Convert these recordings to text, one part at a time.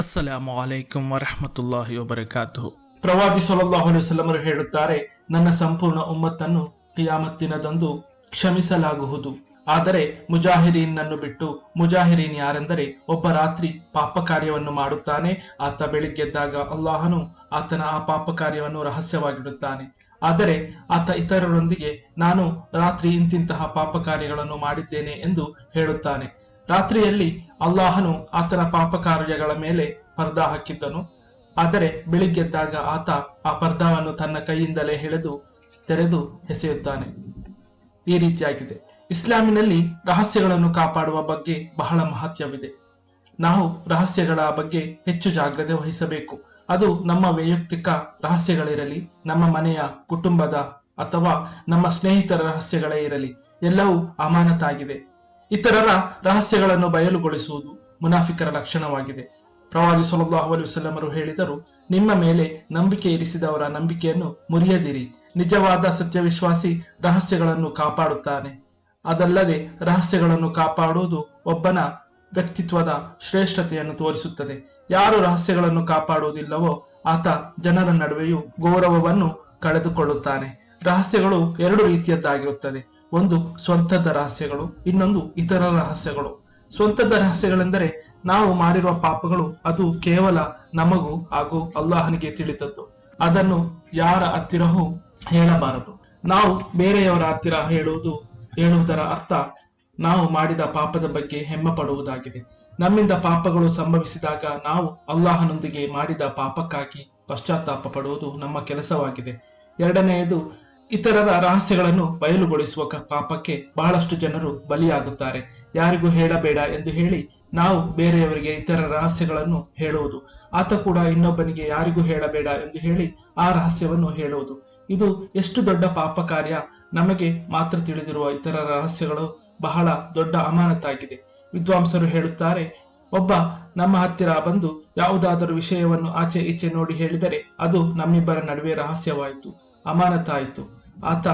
ಅಸ್ಸಲಾಮು ಅಲೈಕುಂ ವರಹಮತುಲ್ಲಾಹಿ ವಬರಕಾತು ಪ್ರವಾದಿ ಸೊಲಲ್ಲಾಹು ಅಲೈಹಿ ವಸಲ್ಲಮರು ಹೇಳುತ್ತಾರೆ, ನನ್ನ ಸಂಪೂರ್ಣ ಉಮ್ಮತ್ತನ್ನು ಕಿಯಾಮತ್ತಿನದಂದು ಕ್ಷಮಿಸಲಾಗುವುದು. ಆದರೆ ಮುಜಾಹಿರೀನ್ನನ್ನು ಬಿಟ್ಟು ಮುಜಾಹಿರೀನ್ ಯಾರೆಂದರೆ ಒಬ್ಬ ರಾತ್ರಿ ಪಾಪ ಕಾರ್ಯವನ್ನು ಮಾಡುತ್ತಾನೆ. ಆತ ಬೆಳಿಗ್ಗೆದ್ದಾಗ ಅಲ್ಲಾಹನು ಆತನ ಆ ಪಾಪ ಕಾರ್ಯವನ್ನು ರಹಸ್ಯವಾಗಿಡುತ್ತಾನೆ. ಆದರೆ ಆತ ಇತರರೊಂದಿಗೆ, ನಾನು ರಾತ್ರಿ ಇಂತಿಂತಹ ಪಾಪ ಕಾರ್ಯಗಳನ್ನು ಮಾಡಿದ್ದೇನೆ ಎಂದು ಹೇಳುತ್ತಾನೆ. ರಾತ್ರಿಯಲ್ಲಿ ಅಲ್ಲಾಹನು ಆತನ ಪಾಪ ಕಾರ್ಯಗಳ ಮೇಲೆ ಪರ್ದಾ ಹಾಕಿದ್ದನು. ಆದರೆ ಬೆಳಿಗ್ಗೆದ್ದಾಗ ಆತ ಆ ಪರ್ದಾವನ್ನು ತನ್ನ ಕೈಯಿಂದಲೇ ಎಳೆದು ತೆರೆದು ಎಸೆಯುತ್ತಾನೆ. ಈ ರೀತಿಯಾಗಿದೆ. ಇಸ್ಲಾಮಿನಲ್ಲಿ ರಹಸ್ಯಗಳನ್ನು ಕಾಪಾಡುವ ಬಗ್ಗೆ ಬಹಳ ಮಹತ್ವವಿದೆ. ನಾವು ರಹಸ್ಯಗಳ ಬಗ್ಗೆ ಹೆಚ್ಚು ಜಾಗ್ರತೆ ವಹಿಸಬೇಕು. ಅದು ನಮ್ಮ ವೈಯಕ್ತಿಕ ರಹಸ್ಯಗಳಿರಲಿ, ನಮ್ಮ ಮನೆಯ ಕುಟುಂಬದ ಅಥವಾ ನಮ್ಮ ಸ್ನೇಹಿತರ ರಹಸ್ಯಗಳೇ ಇರಲಿ, ಎಲ್ಲವೂ ಅಮಾನತಾಗಿದೆ. ಇತರರ ರಹಸ್ಯಗಳನ್ನು ಬಯಲುಗೊಳಿಸುವುದು ಮುನಾಫಿಕರ ಲಕ್ಷಣವಾಗಿದೆ. ಪ್ರವಾದಿ ಸಲ್ಲಲ್ಲಾಹು ಅಲಿ ವಸಲ್ಲಮರು ಹೇಳಿದರು, ನಿಮ್ಮ ಮೇಲೆ ನಂಬಿಕೆ ಇರಿಸಿದವರ ನಂಬಿಕೆಯನ್ನು ಮುರಿಯದಿರಿ. ನಿಜವಾದ ಸತ್ಯವಿಶ್ವಾಸಿ ರಹಸ್ಯಗಳನ್ನು ಕಾಪಾಡುತ್ತಾನೆ. ಅದಲ್ಲದೆ ರಹಸ್ಯಗಳನ್ನು ಕಾಪಾಡುವುದು ಒಬ್ಬನ ವ್ಯಕ್ತಿತ್ವದ ಶ್ರೇಷ್ಠತೆಯನ್ನು ತೋರಿಸುತ್ತದೆ. ಯಾರು ರಹಸ್ಯಗಳನ್ನು ಕಾಪಾಡುವುದಿಲ್ಲವೋ ಆತ ಜನರ ನಡುವೆಯೂ ಗೌರವವನ್ನು ಕಳೆದುಕೊಳ್ಳುತ್ತಾನೆ. ರಹಸ್ಯಗಳು ಎರಡು ರೀತಿಯದ್ದಾಗಿರುತ್ತದೆ. ಒಂದು ಸ್ವಂತದ ರಹಸ್ಯಗಳು, ಇನ್ನೊಂದು ಇತರ ರಹಸ್ಯಗಳು. ಸ್ವಂತದ ರಹಸ್ಯಗಳೆಂದರೆ ನಾವು ಮಾಡಿರುವ ಪಾಪಗಳು, ಅದು ಕೇವಲ ನಮಗೂ ಹಾಗೂ ಅಲ್ಲಾಹನಿಗೆ ತಿಳಿದದ್ದು. ಅದನ್ನು ಯಾರ ಹತ್ತಿರವೂ ಹೇಳಬಾರದು. ನಾವು ಬೇರೆಯವರ ಹತ್ತಿರ ಹೇಳುವುದು, ಹೇಳುವುದರ ಅರ್ಥ ನಾವು ಮಾಡಿದ ಪಾಪದ ಬಗ್ಗೆ ಹೆಮ್ಮೆ ಪಡುವುದಾಗಿದೆ ನಮ್ಮಿಂದ ಪಾಪಗಳು ಸಂಭವಿಸಿದಾಗ ನಾವು ಅಲ್ಲಾಹನೊಂದಿಗೆ ಮಾಡಿದ ಪಾಪಕ್ಕಾಗಿ ಪಶ್ಚಾತ್ತಾಪ ಪಡುವುದು ನಮ್ಮ ಕೆಲಸವಾಗಿದೆ. ಎರಡನೆಯದು ಇತರರ ರಹಸ್ಯಗಳನ್ನು ಬಯಲುಗೊಳಿಸುವ ಪಾಪಕ್ಕೆ ಬಹಳಷ್ಟು ಜನರು ಬಲಿಯಾಗುತ್ತಾರೆ. ಯಾರಿಗೂ ಹೇಳಬೇಡ ಎಂದು ಹೇಳಿ ನಾವು ಬೇರೆಯವರಿಗೆ ಇತರ ರಹಸ್ಯಗಳನ್ನು ಹೇಳುವುದು. ಆತ ಕೂಡ ಇನ್ನೊಬ್ಬನಿಗೆ ಯಾರಿಗೂ ಹೇಳಬೇಡ ಎಂದು ಹೇಳಿ ಆ ರಹಸ್ಯವನ್ನು ಹೇಳುವುದು. ಇದು ಎಷ್ಟು ದೊಡ್ಡ ಪಾಪ ಕಾರ್ಯ. ನಮಗೆ ಮಾತ್ರ ತಿಳಿದಿರುವ ಇತರ ರಹಸ್ಯಗಳು ಬಹಳ ದೊಡ್ಡ ಅಮಾನತಾಗಿದೆ. ವಿದ್ವಾಂಸರು ಹೇಳುತ್ತಾರೆ, ಒಬ್ಬ ನಮ್ಮ ಹತ್ತಿರ ಬಂದು ಯಾವುದಾದರೂ ವಿಷಯವನ್ನು ಆಚೆ ಈಚೆ ನೋಡಿ ಹೇಳಿದರೆ ಅದು ನಮ್ಮಿಬ್ಬರ ನಡುವೆ ರಹಸ್ಯವಾಯಿತು, ಅಮಾನತಾಯಿತು. ಆತ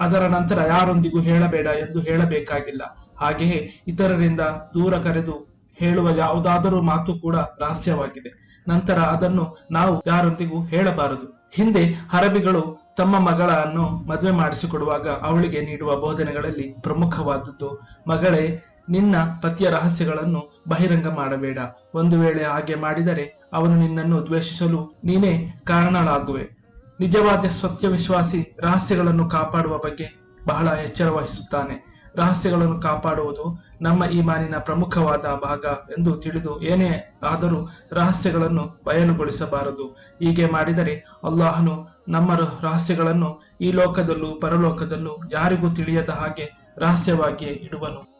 ಅದರ ನಂತರ ಯಾರೊಂದಿಗೂ ಹೇಳಬೇಡ ಎಂದು ಹೇಳಬೇಕಾಗಿಲ್ಲ. ಹಾಗೆಯೇ ಇತರರಿಂದ ದೂರ ಕರೆದು ಹೇಳುವ ಯಾವುದಾದರೂ ಮಾತು ಕೂಡ ರಹಸ್ಯವಾಗಿದೆ. ನಂತರ ಅದನ್ನು ನಾವು ಯಾರೊಂದಿಗೂ ಹೇಳಬಾರದು. ಹಿಂದೆ ಹರಬಿಗಳು ತಮ್ಮ ಮಗಳನ್ನು ಮದುವೆ ಮಾಡಿಸಿಕೊಡುವಾಗ ಅವಳಿಗೆ ನೀಡುವ ಬೋಧನೆಗಳಲ್ಲಿ ಪ್ರಮುಖವಾದದ್ದು. ಮಗಳೇ, ನಿನ್ನ ಪತಿಯ ರಹಸ್ಯಗಳನ್ನು ಬಹಿರಂಗ ಮಾಡಬೇಡ. ಒಂದು ವೇಳೆ ಹಾಗೆ ಮಾಡಿದರೆ ಅವನು ನಿನ್ನನ್ನು ದ್ವೇಷಿಸಲು ನೀನೇ ಕಾರಣಳಾಗುವೆ. ನಿಜವಾದ ಸತ್ಯವಿಶ್ವಾಸಿ ರಹಸ್ಯಗಳನ್ನು ಕಾಪಾಡುವ ಬಗ್ಗೆ ಬಹಳ ಎಚ್ಚರ ವಹಿಸುತ್ತಾನೆ. ರಹಸ್ಯಗಳನ್ನು ಕಾಪಾಡುವುದು ನಮ್ಮ ಈಮಾನಿನ ಪ್ರಮುಖವಾದ ಭಾಗ ಎಂದು ತಿಳಿದು ಏನೇ ಆದರೂ ರಹಸ್ಯಗಳನ್ನು ಬಯಲುಗೊಳಿಸಬಾರದು. ಹೀಗೆ ಮಾಡಿದರೆ ಅಲ್ಲಾಹನು ನಮ್ಮ ರಹಸ್ಯಗಳನ್ನು ಈ ಲೋಕದಲ್ಲೂ ಪರಲೋಕದಲ್ಲೂ ಯಾರಿಗೂ ತಿಳಿಯದ ಹಾಗೆ ರಹಸ್ಯವಾಗಿಯೇ ಇಡುವನು.